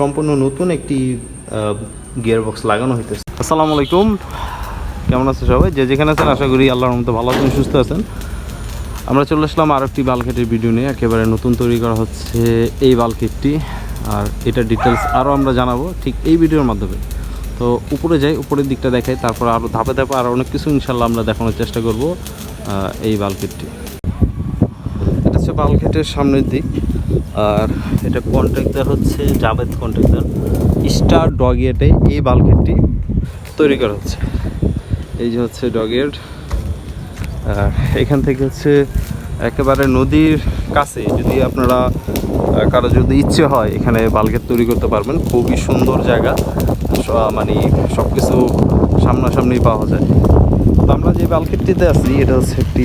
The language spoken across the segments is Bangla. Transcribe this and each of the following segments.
সম্পূর্ণ নতুন একটি গিয়ার বক্স লাগানো হইতেছে। আসসালামু আলাইকুম। কেমন আছে সবাই? যে যেখানে আছেন, আশা করি আল্লাহর মতো ভালো আছেন, সুস্থ আছেন। আমরা চলে আসলাম আর একটি বালকেটের ভিডিও নিয়ে। একেবারে নতুন তৈরি করা হচ্ছে এই বালকেটটি। আর এটার ডিটেলস আরও আমরা জানাব ঠিক এই ভিডিওর মাধ্যমে। তো উপরে যাই, উপরের দিকটা দেখাই, তারপর আরও ধাপে ধাপে আরও অনেক কিছু ইনশাল্লাহ আমরা দেখানোর চেষ্টা করব এই বালকেটটি। এটা হচ্ছে বালকেটের সামনের দিক। আর এটা কন্ট্রাক্টর হচ্ছে জাভেদ কন্ট্রাক্টর স্টার ডগেটে এই বালকেটটি তৈরি করা হচ্ছে। এই যে হচ্ছে ডগেট আর এখান থেকে হচ্ছে একেবারে নদীর কাছে, যদি আপনারা কারও যদি ইচ্ছে হয় এখানে বালকেট তৈরি করতে পারবেন, খুবই সুন্দর জায়গা। মানে সব কিছু সামনাসামনি পাওয়া যায়। তো আমরা যে বালকেটটিতে আছি, এটা হচ্ছে একটি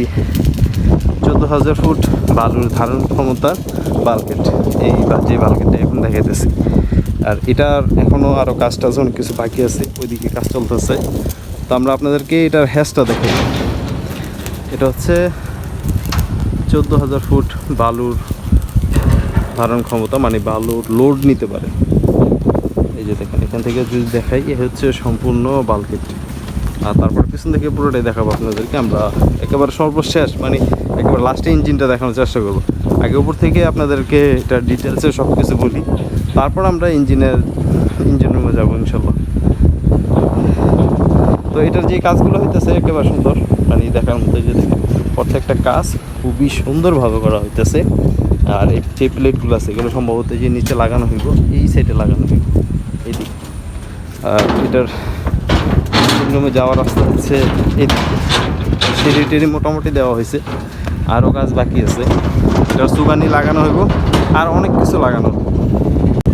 চোদ্দ হাজার ফুট বালুর ধারণ ক্ষমতার বালকেট, এই যে বালকেটটা এখন দেখাইতেছি। আর এটার এখনও আরও কাজ টাজ অনেক কিছু বাকি আছে, ওইদিকে কাজ চলতেছে। তো আমরা আপনাদেরকে এটার হ্যাশটা দেখাই। এটা হচ্ছে চোদ্দ হাজার ফুট বালুর ধারণ ক্ষমতা মানে বালুর লোড নিতে পারে। এই যে দেখেন, এখান থেকে যদি দেখাই, এ হচ্ছে সম্পূর্ণ বালকেট। আর তারপর পিছন থেকে পুরোটাই দেখাবো আপনাদেরকে। আমরা একেবারে সর্বশেষ মানে একেবারে লাস্টে ইঞ্জিনটা দেখানোর চেষ্টা করব। আগে উপর থেকে আপনাদেরকে এটা ডিটেলসে সব কিছু বলি। তারপর আমরা ইঞ্জিনের ইঞ্জিন রুমে যাব, ইনশাল্লাহ। তো এটার যে কাজগুলো হইতেছে একেবারে সুন্দর। মানে দেখার মতো যে প্রত্যেকটা কাজ খুবই সুন্দরভাবে করা হইতেছে। আর এই যে প্লেটগুলো আছে, এগুলো সম্ভবত যে নিচে লাগানো হইব, এই সাইডে লাগানো হইব। এই দিক আর এটার রুমে যাওয়ার রাস্তা হচ্ছে এই দিকে সিঁড়ি টিড়ি মোটামুটি দেওয়া হয়েছে আরও কাজ বাকি আছে। এটার সুগানি লাগানো হইব আর অনেক কিছু লাগানো।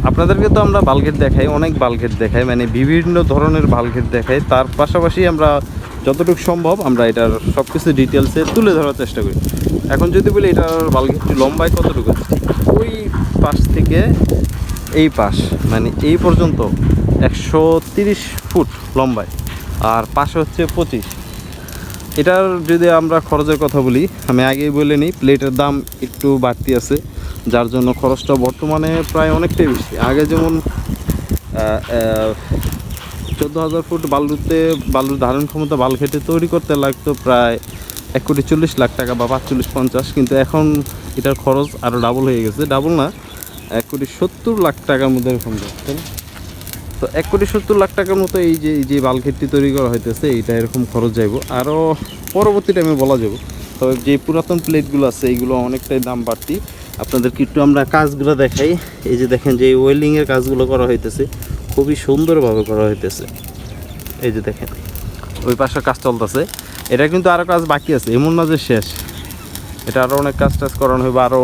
আপনাদেরকে তো আমরা বালগেট দেখাই, অনেক বালগেট দেখাই মানে বিভিন্ন ধরনের বালগেট দেখাই। তার পাশাপাশি আমরা যতটুকু সম্ভব আমরা এটার সব কিছু ডিটেলসে তুলে ধরার চেষ্টা করি। এখন যদি বলি এটার বালগেটটি লম্বায় কতটুকু? ওই পাশ থেকে এই পাশ মানে এই পর্যন্ত একশো ফুট লম্বায়, আর পাশে হচ্ছে পঁচিশ। এটার যদি আমরা খরচের কথা বলি, আমি আগেই বলে নিই, প্লেটের দাম একটু বাড়তি আছে, যার জন্য খরচটা বর্তমানে প্রায় অনেকটাই বেশি আগে যেমন চোদ্দ হাজার ফুট বালুতে, বালুর ধারণ ক্ষমতা বাল খেটে তৈরি করতে লাগতো প্রায় এক কোটি চল্লিশ লাখ টাকা বা পাঁচচল্লিশ পঞ্চাশ, কিন্তু এখন এটার খরচ আরও ডাবল হয়ে গেছে ডাবল না, এক কোটি সত্তর লাখ টাকার মধ্যে এরকম যাচ্ছে? তো এক কোটি সত্তর লাখ টাকার মতো এই যে এই যে বালঘেটটি তৈরি করা হইতেছে, এইটা এরকম খরচ যাইব। আরও পরবর্তী টাইমে বলা যাব তবে যে পুরাতন প্লেটগুলো আছে এইগুলো অনেকটাই দাম বাড়তি। আপনাদেরকে একটু আমরা কাজগুলো দেখাই। এই যে দেখেন যে ওয়েল্ডিংয়ের কাজগুলো করা হইতেছে, খুবই সুন্দরভাবে করা হইতেছে। এই যে দেখেন। ওই পাশে কাজ চলতেছে। এটা কিন্তু আরও কাজ বাকি আছে, এমন না যে শেষ। এটা আরও অনেক কাজ টাজ করানো হবে আরও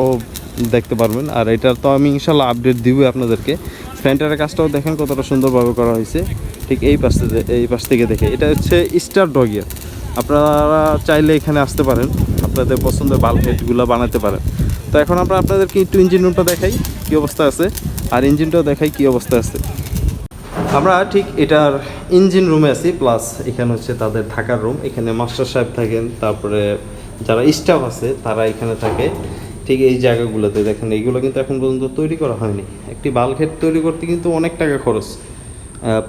দেখতে পারবেন। আর এটার তো আমি ইনশাল্লাহ আপডেট দিবই আপনাদেরকে। সেন্টারের কাজটাও দেখেন কতটা সুন্দরভাবে করা হয়েছে। ঠিক এই পাশ থেকে, এই পাশ থেকে দেখে। এটা হচ্ছে স্টার ডগিয়ার আপনারা চাইলে এখানে আসতে পারেন। আপনাদের পছন্দের বাল্বেটগুলো বানাতে পারেন। তো এখন আমরা আপনাদেরকে একটু ইঞ্জিন রুমটা দেখাই, কী অবস্থা আছে। আর ইঞ্জিনটাও দেখাই কী অবস্থা আছে। আমরা ঠিক এটার ইঞ্জিন রুমে আছি প্লাস এখানে হচ্ছে তাদের থাকার রুম এখানে মাস্টার সাহেব থাকেন, তারপরে যারা স্টাফ আছে, তারা এখানে থাকে। ঠিক এই জায়গাগুলোতে। দেখেন এইগুলো কিন্তু এখন পর্যন্ত তৈরি করা হয়নি। একটি বালঘেট তৈরি করতে কিন্তু অনেক টাকা খরচ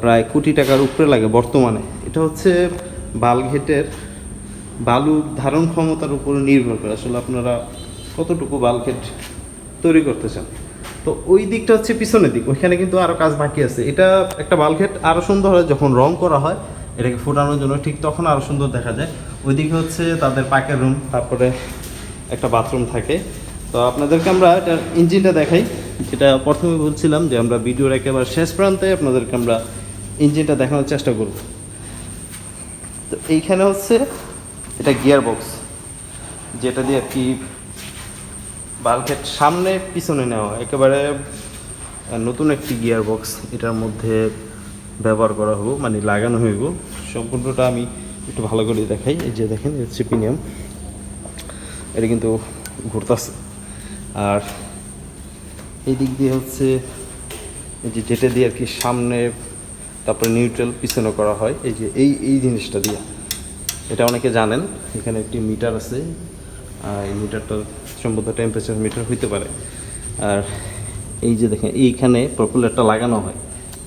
প্রায় কোটি টাকার উপরে লাগে বর্তমানে। এটা হচ্ছে বালঘেটের বালু ধারণ ক্ষমতার উপরে নির্ভর করে। আসলে আপনারা কতটুকু বালঘেট তৈরি করতে চান? তো ওই দিকটা হচ্ছে পিছনের দিক। ওইখানে কিন্তু আরও কাজ বাকি আছে। এটা একটা বালঘেট আরও সুন্দর হয় যখন রং করা হয়, এটাকে ফোটানোর জন্য ঠিক তখন আরও সুন্দর দেখা যায়। ওইদিকে হচ্ছে তাদের পাকের রুম, তারপরে একটা বাথরুম থাকে। তো আপনাদেরকে আমরা এটার ইঞ্জিনটা দেখাই। যেটা প্রথমে বলছিলাম যে আমরা ভিডিওর একেবারে শেষ প্রান্তে আপনাদেরকে আমরা ইঞ্জিনটা দেখানোর চেষ্টা করব। তো এইখানে হচ্ছে এটা গিয়ার বক্স যেটা দিয়ে আর কি বাল্কের সামনে পিছনে নেওয়া, একেবারে নতুন একটি গিয়ার বক্স এটার মধ্যে ব্যবহার করা হব মানে লাগানো হইব। সম্পূর্ণটা আমি একটু ভালো করে দেখাই। এই যে দেখেন হচ্ছে প্রিমিয়াম এটা কিন্তু ঘুরতেছে। আর এই দিক দিয়ে হচ্ছে এই যে যেটা দিয়ে আর কি সামনে তারপরে নিউট্রাল পিছনে করা হয়, এই যে এই এই জিনিসটা দিয়ে। এটা অনেকে জানেন, এখানে একটি মিটার আছে, আর এই মিটারটা সম্ভবত টেম্পারেচার মিটার হইতে পারে। আর এই যে দেখেন, এইখানে প্রপুলারটা লাগানো হয়,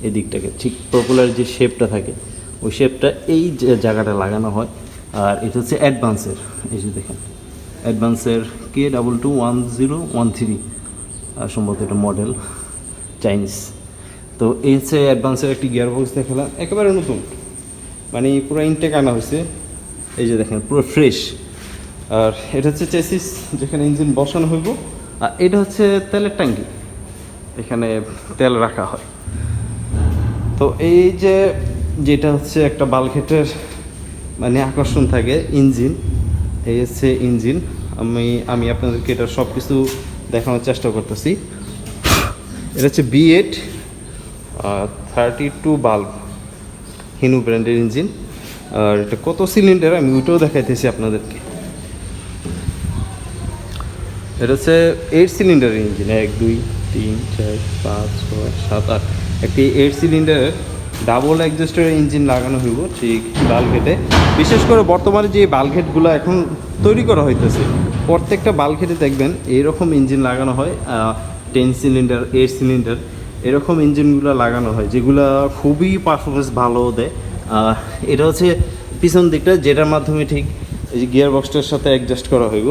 এই দিকটাকে। ঠিক প্রপুলার যে শেপটা থাকে, ওই শেপটা এই জায়গাটা লাগানো হয়, আর এটা হচ্ছে অ্যাডভান্সের এই যে দেখেন। অ্যাডভান্সের K double two one zero one three সম্ভবত এটা মডেল চাইনিজ তো এই হচ্ছে অ্যাডভান্সের একটি গিয়ার বক্স দেখালাম, একেবারে নতুন। মানে পুরো ইনটেক আনা হয়েছে। এই যে দেখেন, পুরো ফ্রেশ আর এটা হচ্ছে চেসিস যেখানে ইঞ্জিন বসানো হইব। আর এটা হচ্ছে তেলের ট্যাঙ্কি, এখানে তেল রাখা হয়। তো এই যে, যেটা হচ্ছে একটা বালখেটের মানে আকর্ষণ থাকে ইঞ্জিন এই হচ্ছে ইঞ্জিন আমি আমি আপনাদেরকে এটা সব কিছু দেখানোর চেষ্টা করতেছি। এটা হচ্ছে B eight thirty two bulb Hino ব্র্যান্ডের ইঞ্জিন আর এটা কত সিলিন্ডার আমি ওইটাও দেখাইতেছি আপনাদেরকে। এটা হচ্ছে এইট সিলিন্ডার ইঞ্জিন এক, দুই, তিন, চার, পাঁচ, ছয়, সাত, আট। একটি এইট সিলিন্ডারের ডাবল অ্যাডজাস্টার ইঞ্জিন লাগানো হইব, ঠিক বালঘেটে বিশেষ করে বর্তমানে যে বালঘেটগুলো এখন তৈরি করা হইতেছে, প্রত্যেকটা বালঘেটে দেখবেন এইরকম ইঞ্জিন লাগানো হয় টেন সিলিন্ডার এইট সিলিন্ডার এরকম ইঞ্জিনগুলো লাগানো হয়, যেগুলো খুবই পারফরমেন্স ভালো দেয়। এটা হচ্ছে পিছন দিকটা, যেটার মাধ্যমে ঠিক এই যে গিয়ার বক্সটার সাথে অ্যাডজাস্ট করা হইব।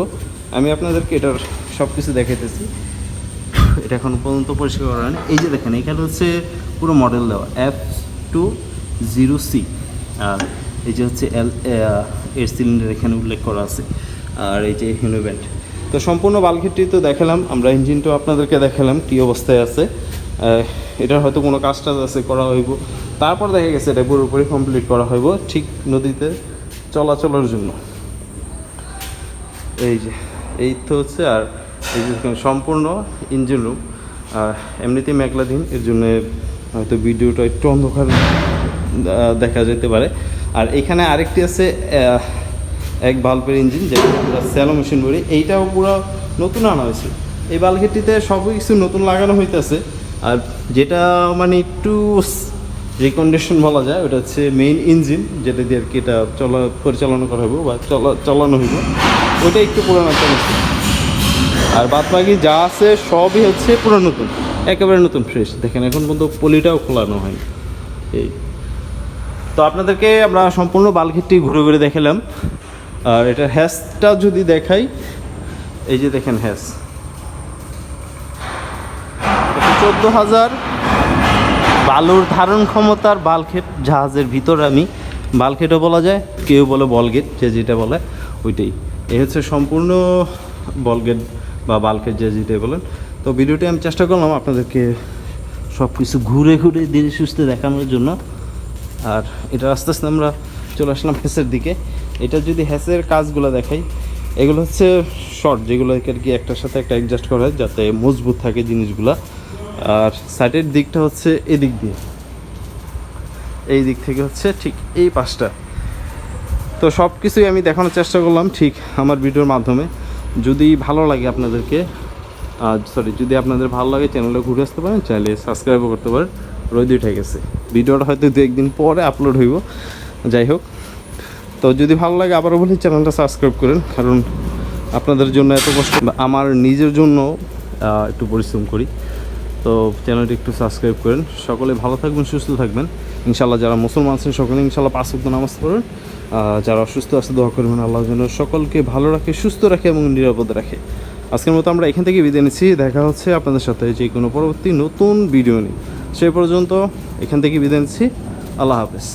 আমি আপনাদেরকে এটার সব কিছু দেখাইতেছি। এটা এখন পর্যন্ত পরিষ্কার করা হয়নি। এই যে দেখেন, এখানে হচ্ছে পুরো মডেল দেওয়া। এফ টু জিরো সি এই যে হচ্ছে এল এর সিলিন্ডার এখানে উল্লেখ করা আছে, আর এই যে হিউনোভেন্ট তো সম্পূর্ণ বালঘেটটি তো দেখালাম, আমরা ইঞ্জিনটাও আপনাদেরকে দেখালাম, কী অবস্থায় আছে। এটার হয়তো কোনো কাজ টাজ আছে, করা হইব। তারপর দেখা গেছে এটা পুরোপুরি কমপ্লিট করা হইব, ঠিক নদীতে চলাচলের জন্য। এই যে, এই তো হচ্ছে, আর এই সম্পূর্ণ ইঞ্জিন রুম এমনিতেই মেঘলাধীন এর জন্য হয়তো ভিডিওটা একটু অন্ধকার দেখা যেতে পারে। আর এখানে আরেকটি আছে এক বাল্বের ইঞ্জিন, যেটা আমরা স্যালো মেশিন বলি। এইটাও পুরো নতুন আনা হয়েছে। এই বালঘেটটিতে সব কিছু নতুন লাগানো হইতেছে। আর যেটা মানে একটু রিকন্ডিশন বলা যায়, ওটা হচ্ছে মেইন ইঞ্জিন যেটা দিয়ে আর কি এটা চলা, পরিচালনা করা হইব বা চলা, চালানো হইব। ওইটা একটু পুরোনো আর বাদ বাকি যা আছে, সবই হচ্ছে পুরো নতুন। একেবারে নতুন ফ্রেশ দেখেন, এখন পর্যন্ত পলিটাও খোলানো হয়নি। এই। তো আপনাদেরকে আমরা সম্পূর্ণ বালঘেটটি ঘুরে ঘুরে দেখালাম। আর এটার হ্যাসটা যদি দেখাই, এই যে দেখেন হ্যাস চোদ্দ হাজার বালুর ধারণ ক্ষমতার বালক্ষেত জাহাজের ভিতরে আমি। বালক্ষেটও বলা যায়, কেউ বলে বলগেট যে যেটা বলে, ওইটাই। এই হচ্ছে সম্পূর্ণ বলগেট বা বালক্ষেত যে যেটাই বলেন। তো ভিডিওটি আমি চেষ্টা করলাম আপনাদেরকে সব কিছু ঘুরে ঘুরে ধীরে সুস্থে দেখানোর জন্য। আর এটা আস্তে আস্তে আমরা চলে আসলাম হ্যাসের দিকে। এটা যদি হ্যাসের কাজগুলো দেখাই, এগুলো হচ্ছে শর্ট যেগুলো আর কি একটার সাথে একটা অ্যাডজাস্ট করা হয় যাতে মজবুত থাকে জিনিসগুলা। আর সাইডের দিকটা হচ্ছে এদিক দিয়ে। এই দিক থেকে হচ্ছে ঠিক এই পাশটা। তো সব কিছুই আমি দেখানোর চেষ্টা করলাম ঠিক আমার ভিডিওর মাধ্যমে। যদি ভালো লাগে আপনাদেরকে সরি যদি আপনাদের ভালো লাগে চ্যানেলটা ঘুরে আসতে পারেন, চাইলে সাবস্ক্রাইবও করতে পারেন। রোদ উঠে গেছে। ভিডিওটা হয়তো দু একদিন পরে আপলোড হইব। যাই হোক, তো যদি ভালো লাগে আবারও বলি চ্যানেলটা সাবস্ক্রাইব করেন, কারণ আপনাদের জন্য এত কষ্ট। আমার নিজের জন্য একটু পরিশ্রম করি। তো চ্যানেলটি একটু সাবস্ক্রাইব করেন। সকলে ভালো থাকবেন, সুস্থ থাকবেন। ইনশাল্লাহ যারা মুসলমান আছেন, সকলে ইনশাল্লাহ পাঁচ ওয়াক্ত নামাজ পড়েন। যারা অসুস্থ আছে, দোয়া করবেন আল্লাহ যেন সকলকে ভালো রাখে, সুস্থ রাখে এবং নিরাপদ রাখে। আজকের মতো আমরা এখান থেকে বিদায় নিচ্ছি। দেখা হচ্ছে আপনাদের সাথে যে কোনো পরবর্তী নতুন ভিডিও নিয়ে। সেই পর্যন্ত এখান থেকে বিদায় নিচ্ছি। আল্লাহ হাফেজ।